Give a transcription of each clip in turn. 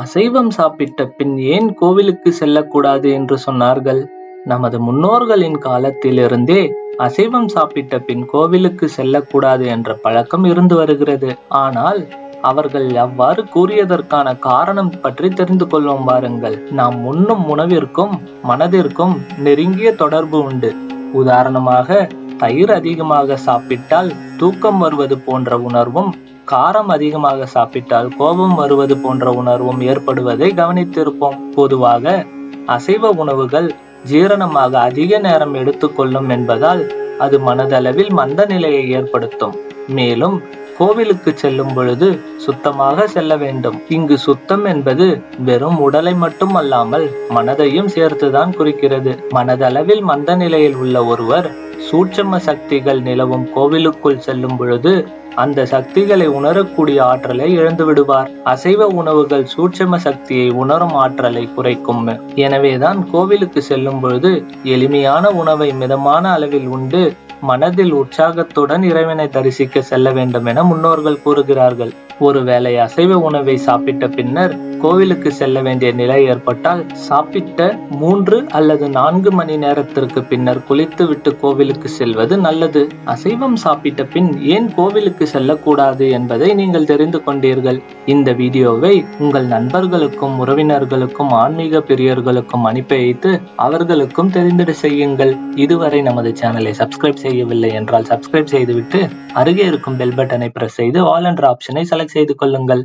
அசைவம் சாப்பிட்ட பின் ஏன் கோவிலுக்கு செல்லக்கூடாது என்று சொன்னார்கள்? நமது முன்னோர்களின் காலத்திலிருந்தே அசைவம் சாப்பிட்ட பின் கோவிலுக்கு செல்லக்கூடாது என்ற பழக்கம் இருந்து வருகிறது. ஆனால் அவர்கள் அவ்வாறு கூறியதற்கான காரணம் பற்றி தெரிந்து கொள்வோம் வாருங்கள் நாம் உண்ணும் உணவிற்கும் மனதிற்கும் நெருங்கிய தொடர்பு உண்டு. உதாரணமாக தயிர் அதிகமாக சாப்பிட்டால் தூக்கம் வருவது போன்ற உணர்வும் காரம் அதிகமாக சாப்பிட்டால் கோபம் வருவது போன்ற உணர்வும் ஏற்படுவதை கவனித்திருப்போம். பொதுவாக அசைவ உணவுகள் ஜீரணமாக அதிக நேரம் எடுத்துக்கொள்ளும் என்பதால் அது மனதளவில் மந்த நிலையை ஏற்படுத்தும். மேலும் கோவிலுக்கு செல்லும் பொழுது சுத்தமாக செல்ல வேண்டும். இங்கு சுத்தம் என்பது வெறும் உடலை மட்டும் அல்லாமல் மனதையும் சேர்த்துதான் குறிக்கிறது. மனதளவில் மந்த நிலையில் உள்ள ஒருவர் சூட்சம சக்திகள் நிலவும் கோவிலுக்குள் செல்லும் பொழுது அந்த சக்திகளை உணரக்கூடிய ஆற்றலை இழந்து விடுவார். அசைவ உணவுகள் சூட்சம சக்தியை உணரும் ஆற்றலை குறைக்கும். எனவேதான் கோவிலுக்கு செல்லும் பொழுது எளிமையான உணவை மிதமான அளவில் உண்டு மனதில் உற்சாகத்துடன் இறைவனை தரிசிக்க செல்ல வேண்டும் என முன்னோர்கள் கூறுகிறார்கள். ஒருவேளை அசைவ உணவை சாப்பிட்ட பின்னர் கோவிலுக்கு செல்ல வேண்டிய நிலை ஏற்பட்டால் சாப்பிட்ட மூன்று அல்லது நான்கு மணி நேரத்திற்கு பின்னர் குளித்துவிட்டு கோவிலுக்கு செல்வது நல்லது. அசைவம் சாப்பிட்ட பின் ஏன் கோவிலுக்கு செல்லக்கூடாது என்பதை நீங்கள் தெரிந்து கொண்டீர்கள். இந்த வீடியோவை உங்கள் நண்பர்களுக்கும் உறவினர்களுக்கும் ஆன்மீக பிரியர்களுக்கும் அனுப்பி வைத்து அவர்களுக்கும் தெரிந்திட செய்யுங்கள். இதுவரை நமது சேனலை சப்ஸ்கிரைப் செய்யவில்லை என்றால் சப்ஸ்கிரைப் செய்துவிட்டு அருகே இருக்கும் பெல் பட்டனை பிரஸ் செய்து ஆல் என்ற ஆப்ஷனை செலக்ட் செய்து கொள்ளுங்கள்.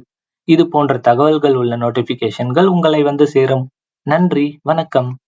இது போன்ற தகவல்கள் உள்ள நோட்டிபிகேஷன்கள் உங்களை வந்து சேரும். நன்றி வணக்கம்.